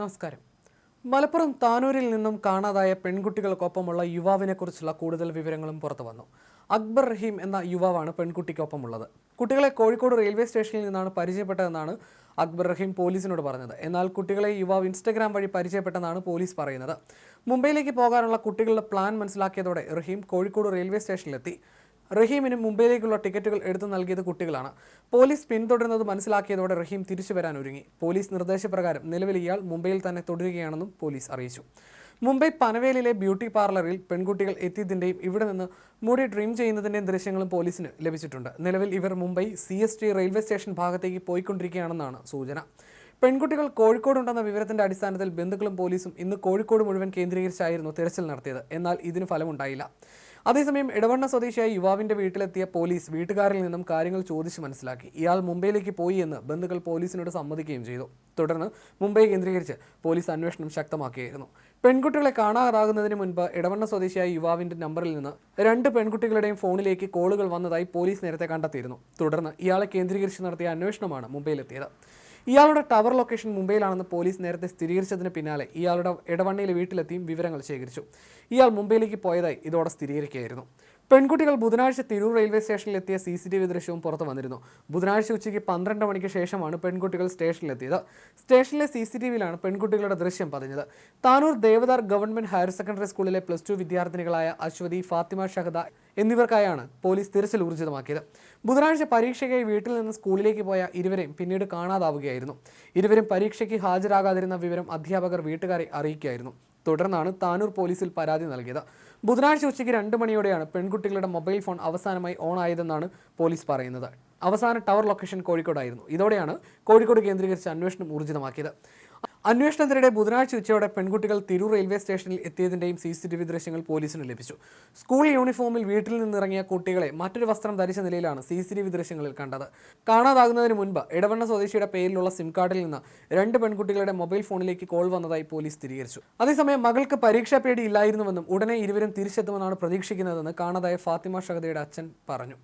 നമസ്കാരം. മലപ്പുറം താനൂരിൽ നിന്നും കാണാതായ പെൺകുട്ടികൾക്കൊപ്പമുള്ള യുവാവിനെക്കുറിച്ചുള്ള കൂടുതൽ വിവരങ്ങളും പുറത്തു വന്നു. അക്ബർ റഹീം എന്ന യുവാവാണ് പെൺകുട്ടിക്കൊപ്പമുള്ളത്. കുട്ടികളെ കോഴിക്കോട് റെയിൽവേ സ്റ്റേഷനിൽ നിന്നാണ് പരിചയപ്പെട്ടതെന്നാണ് അക്ബർ റഹീം പോലീസിനോട് പറഞ്ഞത്. എന്നാൽ കുട്ടികളെ യുവാവ് ഇൻസ്റ്റഗ്രാം വഴി പരിചയപ്പെട്ടെന്നാണ് പോലീസ് പറയുന്നത്. മുംബൈയിലേക്ക് പോകാനുള്ള കുട്ടികളുടെ പ്ലാൻ മനസ്സിലാക്കിയതോടെ റഹീം കോഴിക്കോട് റെയിൽവേ സ്റ്റേഷനിലെത്തി. റഹീമിന് മുംബൈയിലേക്കുള്ള ടിക്കറ്റുകൾ എടുത്തു നൽകിയത് കുട്ടികളാണ്. പോലീസ് പിന്തുടരുന്നത് മനസ്സിലാക്കിയതോടെ റഹീം തിരിച്ചു വരാൻ ഒരുങ്ങി. പോലീസ് നിർദ്ദേശപ്രകാരം നിലവിൽ ഇയാൾ മുംബൈയിൽ തന്നെ തുടരുകയാണെന്നും പോലീസ് അറിയിച്ചു. മുംബൈ പനവേലിലെ ബ്യൂട്ടി പാർലറിൽ പെൺകുട്ടികൾ എത്തിയതിന്റെയും ഇവിടെ നിന്ന് മുടി ഡ്രീം ചെയ്യുന്നതിന്റെയും ദൃശ്യങ്ങളും പോലീസിന് ലഭിച്ചിട്ടുണ്ട്. നിലവിൽ ഇവർ Mumbai C S T railway station ഭാഗത്തേക്ക് പോയിക്കൊണ്ടിരിക്കുകയാണെന്നാണ് സൂചന. പെൺകുട്ടികൾ കോഴിക്കോടുണ്ടെന്ന വിവരത്തിന്റെ അടിസ്ഥാനത്തിൽ ബന്ധുക്കളും പോലീസും ഇന്ന് കോഴിക്കോട് മുഴുവൻ കേന്ദ്രീകരിച്ചായിരുന്നു തിരച്ചിൽ നടത്തിയത്. എന്നാൽ ഇതിന് ഫലമുണ്ടായില്ല. അതേസമയം ഇടവണ്ണ സ്വദേശിയായ യുവാവിന്റെ വീട്ടിലെത്തിയ പോലീസ് വീട്ടുകാരിൽ നിന്നും കാര്യങ്ങൾ ചോദിച്ച് മനസ്സിലാക്കി. ഇയാൾ മുംബൈയിലേക്ക് പോയി എന്ന് ബന്ധുക്കൾ പോലീസിനോട് സമ്മതിക്കുകയും ചെയ്തു. തുടർന്ന് മുംബൈ കേന്ദ്രീകരിച്ച് പോലീസ് അന്വേഷണം ശക്തമാക്കിയായിരുന്നു പെൺകുട്ടികളെ കാണാറാകുന്നതിന് മുൻപ് ഇടവണ്ണ സ്വദേശിയായ യുവാവിന്റെ നമ്പറിൽ നിന്ന് രണ്ട് പെൺകുട്ടികളുടെയും ഫോണിലേക്ക് കോളുകൾ വന്നതായി പോലീസ് നേരത്തെ കണ്ടെത്തിയിരുന്നു. തുടർന്ന് ഇയാളെ കേന്ദ്രീകരിച്ച് നടത്തിയ അന്വേഷണമാണ് മുംബൈയിലെത്തിയത്. ഇയാളുടെ ടവർ ലൊക്കേഷൻ മുംബൈയിലാണെന്ന് പോലീസ് നേരത്തെ സ്ഥിരീകരിച്ചതിന് പിന്നാലെ ഇയാളുടെ ഇടവണ്ണയിലെ വീട്ടിലെത്തിയും വിവരങ്ങൾ ശേഖരിച്ചു. ഇയാൾ മുംബൈയിലേക്ക് പോയതായി ഇതോടെ സ്ഥിരീകരിക്കുകയായിരുന്നു പെൺകുട്ടികൾ ബുധനാഴ്ച തിരൂർ റെയിൽവേ സ്റ്റേഷനിൽ എത്തിയ സി സി ടി വി ദൃശ്യവും പുറത്തു വന്നിരുന്നു. ബുധനാഴ്ച ഉച്ചയ്ക്ക് പന്ത്രണ്ട് മണിക്ക് ശേഷമാണ് പെൺകുട്ടികൾ സ്റ്റേഷനിലെത്തിയത്. സ്റ്റേഷനിലെ സി സി ടി വിയിലാണ് പെൺകുട്ടികളുടെ ദൃശ്യം പതിഞ്ഞത്. Tanur Devadhar government higher secondary സ്കൂളിലെ പ്ലസ് ടു വിദ്യാർത്ഥിനികളായ അശ്വതി ഫാത്തിമ ഷഹദ എന്നിവർക്കായാണ് പോലീസ് തിരച്ചിൽ ഊർജിതമാക്കിയത്. ബുധനാഴ്ച പരീക്ഷയ്ക്കായി വീട്ടിൽ നിന്ന് സ്കൂളിലേക്ക് പോയ ഇരുവരെയും പിന്നീട് കാണാതാവുകയായിരുന്നു. ഇരുവരും പരീക്ഷയ്ക്ക് ഹാജരാകാതിരുന്ന വിവരം അധ്യാപകർ വീട്ടുകാരെ അറിയിക്കുകയായിരുന്നു. തുടർന്നാണ് താനൂർ പോലീസിൽ പരാതി നൽകിയത്. ബുധനാഴ്ച ഉച്ചയ്ക്ക് രണ്ട് മണിയോടെയാണ് പെൺകുട്ടികളുടെ മൊബൈൽ ഫോൺ അവസാനമായി ഓൺ ആയതെന്നാണ് പോലീസ് പറയുന്നത്. അവസാന ടവർ ലൊക്കേഷൻ കോഴിക്കോടായിരുന്നു. ഇതോടെയാണ് കോഴിക്കോട് കേന്ദ്രീകരിച്ച് അന്വേഷണം ഊർജിതമാക്കിയത്. അന്വേഷണത്തിനിടെ ബുധനാഴ്ച ഉച്ചയോടെ പെൺകുട്ടികൾ തിരൂർ റെയിൽവേ സ്റ്റേഷനിൽ എത്തിയതിന്റെയും സി സി ടി വി ദൃശ്യങ്ങൾ പോലീസിന് ലഭിച്ചു. സ്കൂൾ യൂണിഫോമിൽ വീട്ടിൽ നിന്നിറങ്ങിയ കുട്ടികളെ മറ്റൊരു വസ്ത്രം ധരിച്ച നിലയിലാണ് സി സി ടി വി ദൃശ്യങ്ങളിൽ കണ്ടത്. കാണാതാകുന്നതിന് മുൻപ് ഇടവണ്ണ സ്വദേശിയുടെ പേരിലുള്ള സിം കാർഡിൽ നിന്ന് രണ്ട് പെൺകുട്ടികളുടെ മൊബൈൽ ഫോണിലേക്ക് കോൾ വന്നതായി പോലീസ് സ്ഥിരീകരിച്ചു. അതേസമയം മകൾക്ക് പരീക്ഷാ പേടി ഇല്ലായിരുന്നുവെന്നും ഉടനെ ഇരുവരും തിരിച്ചെത്തുമെന്നാണ് പ്രതീക്ഷിക്കുന്നതെന്ന് കാണാതായ ഫാത്തിമ ഷഹദയുടെ അച്ഛൻ പറഞ്ഞു.